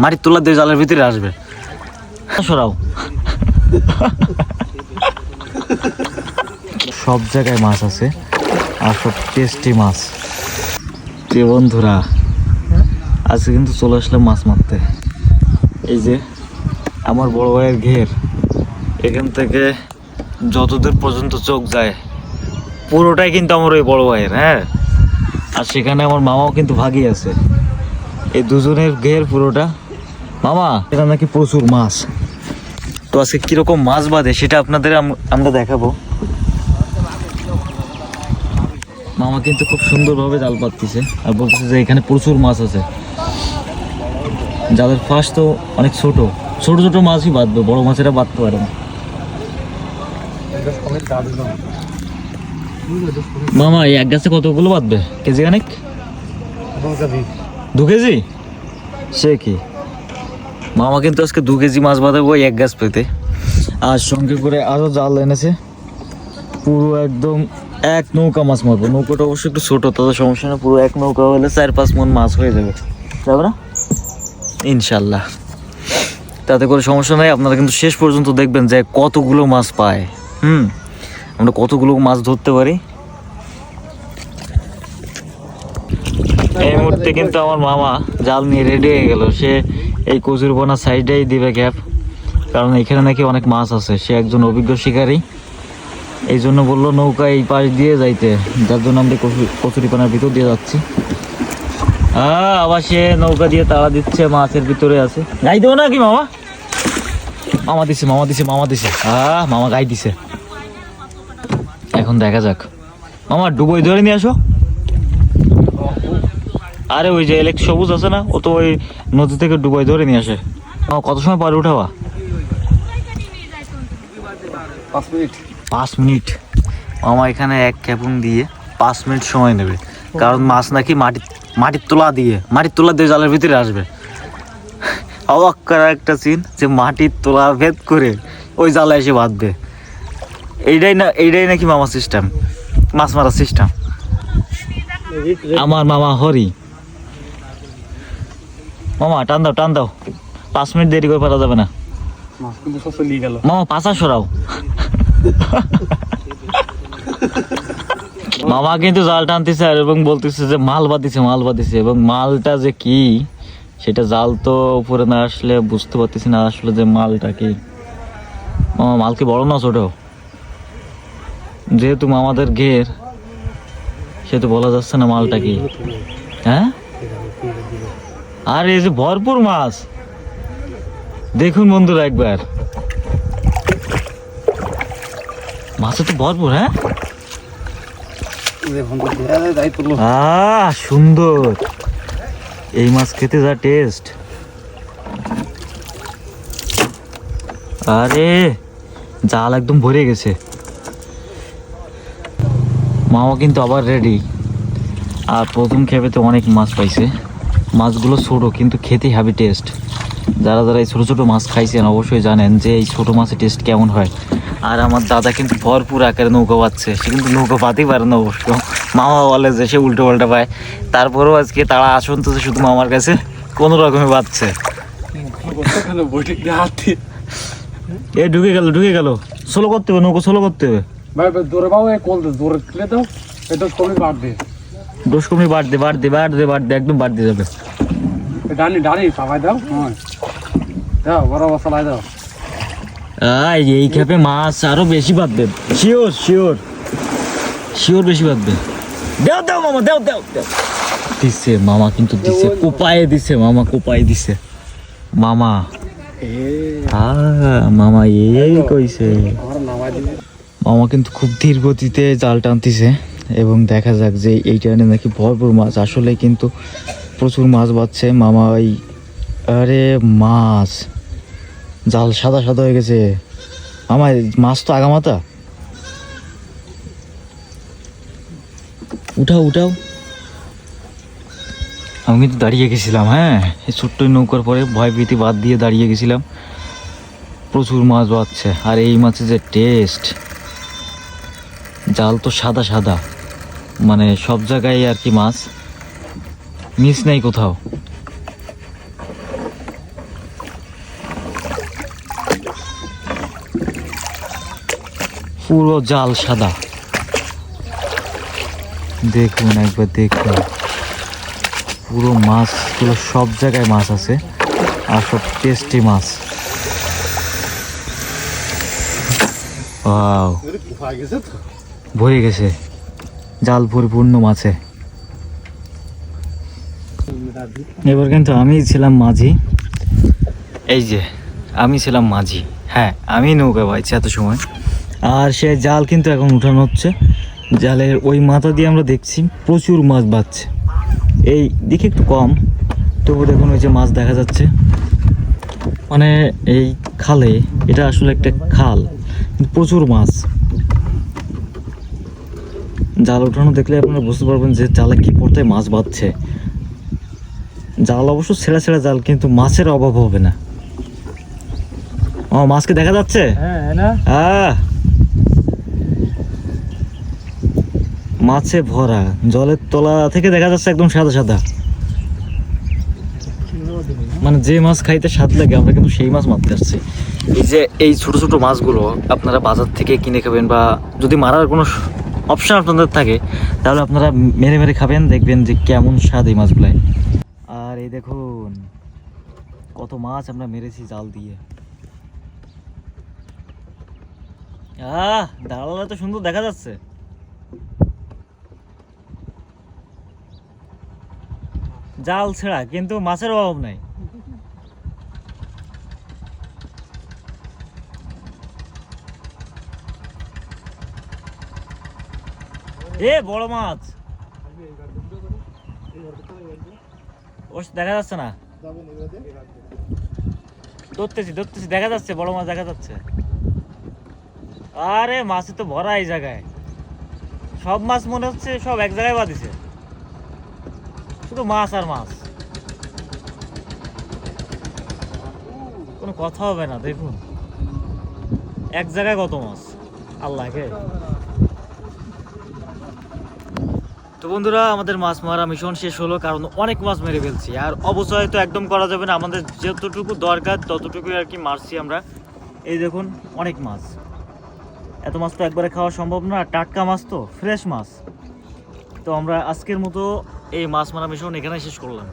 মাটির তোলা দিয়ে জালের ভিতরে আসবে। সরাও। সব জায়গায় মাছ আছে, আর সব টেস্টি মাছ। যে বন্ধুরা, আজকে কিন্তু চলে আসলাম মাছ মারতে। এই যে আমার বড় ভাইয়ের ঘের, এখান থেকে যতদূর পর্যন্ত চোখ যায়, পুরোটাই কিন্তু আমার ওই বড় ভাইয়ের হ্যাঁ? আর সেখানে আমার মামাও কিন্তু ভাগি আছে। এই দুজনের ঘের পুরোটা মামা এটা নাকি প্রচুর মাছ। তো আজকে কীরকম মাছ বাঁধে সেটা আপনাদের আমরা দেখাবো। মামা কিন্তু খুব সুন্দরভাবে জাল পাততেছে আর বলতেছে যে এখানে প্রচুর মাছ আছে। জালের ফাঁস তো অনেক ছোট। ছোট ছোট মাছই বাঁধবে বড় মাছেরা বাঁধতে পারে না। মামা এই এক গাছে কতগুলো বাঁধবে? কেজি খানিক? দু কেজি? সে কি? মামা কিন্তু আজকে দু কেজি মাছ বাঁধাবো এক গাছ পেতে। আর সঙ্গে করে আরও জাল এনেছে। পুরো একদম এক নৌকা মাছ মারবো। নৌকাটা অবশ্যই একটু ছোটো তাদের সমস্যা না পুরো এক নৌকা হলে চার পাঁচ মন মাছ হয়ে যাবে। যাবে না? ইনশাল্লাহ। তাতে করে সমস্যা নাই, আপনারা কিন্তু শেষ পর্যন্ত দেখবেন যে কতগুলো মাছ পায়। হুম? আমরা কতগুলো মাছ ধরতে পারি? এই মুহূর্তে কিন্তু আমার মামা জাল নিয়ে রেডি হয়ে গেল। সে এই কচুরবনা সাইডেই দিবে গ্যাপ কারণ এখানে নাকি অনেক মাছ আছে। সে একজন অভিজ্ঞ শিকারী। এই জন্য বলল নৌকা এই পাশ দিয়ে যাইতে। যার জন্য আমরা কচু- কচুরিপানার ভিতর দিয়ে যাচ্ছি। হ্যাঁ আবার সে নৌকা দিয়ে তাড়া দিচ্ছে, মাছের ভিতরে আছে। গাই দেবো নাকি মামা? মামা দিছে মামা দিছে মামা দিছে। হ্যাঁ মামা গাই দিছে। এখন দেখা যাক। মামা, ডুবই ধরে নিয়ে আসো। আরে ওই যে ইলেক সবুজ আছে না ও তো ওই নদী থেকে ডুবাই ধরে নিয়ে আসে। কত সময় পরে উঠাবা? পাঁচ মিনিট। পাঁচ মিনিট? মামা এখানে এক ক্যাপুন দিয়ে পাঁচ মিনিট সময় নেবে। কারণ মাছ নাকি মাটি মাটির তোলা দিয়ে মাটির তোলা দিয়ে জালের ভিতরে আসবে। অবাক করা একটা সিন যে মাটির তোলা ভেদ করে ওই জালে এসে বাঁধবে। এইটাই না এইটাই নাকি মামা সিস্টেম মাছ মারার সিস্টেম আমার মামা হরি। মামা টান দাও টান দাও। পাঁচ মিনিট দেরি করে পারা যাবে না। মামা পাশা সরাও। মামা কিন্তু জাল টানতেছে আর এবং বলতেছে যে মাল বাঁধিছে মাল বাঁধিছে। এবং মালটা যে কি সেটা জাল তো উপরে না আসলে বুঝতে পারতেছি না আসলে যে মালটা কি। মামা মাল কি বড় না ছোট? যেহেতু মামাদের ঘের সে তো বলা যাচ্ছে না মালটা কি। হ্যাঁ? আর এই যে ভরপুর মাছ। দেখুন বন্ধুরা একবার। মাছে তো ভরপুর হ্যাঁ? আহ সুন্দর। এই মাছ খেতে যা টেস্ট আরে জাল একদম ভরে গেছে। মামা কিন্তু আবার রেডি আর প্রথম খেপে তো অনেক মাছ পাইছে। মাছগুলো ছোটো কিন্তু খেতে হ্যাভি টেস্ট যারা যারা এই ছোটো ছোটো মাছ খাইছেন অবশ্যই জানেন যে এই ছোটো মাছের টেস্ট কেমন হয়। আর আমার দাদা কিন্তু ভরপুর আকারে নৌকা পাচ্ছে সে কিন্তু নৌকা পাতেই পারে না অবশ্য। মামা বলে যে সে উল্টো পাল্টা পায়। তারপরেও আজকে তারা আসন তো শুধু মামার কাছে কোনো রকমে পাচ্ছে এ ঢুকে গেল ঢুকে গেল। সোলো করতে হবে নৌকো সোলো করতে হবে। এটা কমে বাড়বে দোষ কমনি বাড় দে। বাড় দে বাড় দে বাড় দে একদম বাড় দিয়ে যাবে। ডানি ডানি চাপাই দাও দাও বড় মশলাই দাও। আয় এই খেপে মাছ আরও বেশি বাঁধবে। Sure sure. শিওর বেশি বাঁধবে। দেও দেও মামা দেও দেও দেও। দিছে মামা কিন্তু দিছে। কোপায়ে দিছে মামা কোপায়ে দিছে। মামা। মামা এই কইছে। মামা কিন্তু খুব ধীর গতিতে জাল টানতেছে। এবং দেখা যাক যে এই টাইমে নাকি ভরপুর মাছ। আসলে কিন্তু প্রচুর মাছ বাচ্ছে। মামা ওই, আরে মাছ, জাল সাদা সাদা হয়ে গেছে। এই মাছ তো আগামাতা। উঠাও উঠাও। আমি কিন্তু দাঁড়িয়ে গেছিলাম হ্যাঁ? এই ছোট্ট নৌকার পরে ভয় ভীতি বাদ দিয়ে দাঁড়িয়ে গেছিলাম। প্রচুর মাছ বাচ্ছে, আর এই মাছের যে টেস্ট জাল তো সাদা সাদা। মানে সব জায়গায় আর কি মাছ। মিস নেই কোথাও। পুরো জাল সাদা। দেখুন একবার দেখুন। পুরো মাছগুলো সব জায়গায় মাছ আছে আর সব টেস্টি মাছ। ভরে গেছে। জাল পরিপূর্ণ মাছে। এবার কিন্তু আমি ছিলাম মাঝি। এই যে আমি ছিলাম মাঝি। হ্যাঁ আমি নৌকা পাইছি এত সময়। আর সে জাল কিন্তু এখন উঠানো হচ্ছে। জালের ওই মাথা দিয়ে আমরা দেখছি প্রচুর মাছ বাচ্ছে এই দিকে একটু কম তবু দেখুন ওই যে মাছ দেখা যাচ্ছে। মানে এই খালে এটা আসলে একটা খাল প্রচুর মাছ। জাল ওঠানো দেখলে আপনারা বুঝতে পারবেন যে জালে কি পড়তে মাছ বাঁধছে জাল অবশ্য ছেঁড়া ছেঁড়া জাল কিন্তু মাছের অভাব হবে না। ও মাছকে দেখা যাচ্ছে? হ্যাঁ আহ! মাছে ভরা জলের তলা থেকে দেখা যাচ্ছে একদম সাদা সাদা। মানে যে মাছ খাইতে স্বাদ লাগে আমরা কিন্তু সেই মাছ মারতে আসছি। এই যে এই ছোট ছোট মাছগুলো আপনারা বাজার থেকে কিনে খাবেন বা যদি মারার কোনো অপশন আপনাদের থাকে তাহলে আপনারা মেরে মেরে খাবেন দেখবেন যে কেমন স্বাদ এই মাছগুলাই এই দেখুন, কত মাছ আমরা মেরেছি জাল দিয়ে। আহ তো সুন্দর দেখা যাচ্ছে। জাল ছেঁড়া, কিন্তু মাছের অভাব নাই। এ, বড় মাছ। ও দেখা যাচ্ছে না? ধরতেছি ধরতেছি, দেখা যাচ্ছে, বড় মাছ দেখা যাচ্ছে। আরে মাছে তো ভরা এই জায়গায়। সব মাছ মনে হচ্ছে সব এক জায়গায় বাঁধিছে শুধু মাছ আর মাছ। কোনো কথা হবে না, দেখুন। এক জায়গায় কত মাছ? আল্লাহকে। তো বন্ধুরা, আমাদের মাছ মারা মিশন শেষ হলো, কারণ অনেক মাছ মেরে ফেলছি। আর অবশ্যই তো একদম করা যাবে না, আমাদের যতটুকু দরকার ততটুকু আর কি মারছি আমরা। এই দেখুন, অনেক মাছ। এত মাছ তো একবারে খাওয়া সম্ভব না। টাটকা মাছ তো ফ্রেশ মাছ। তো আমরা আজকের মতো এই মাছ মারা মিশন এখানে শেষ করলাম।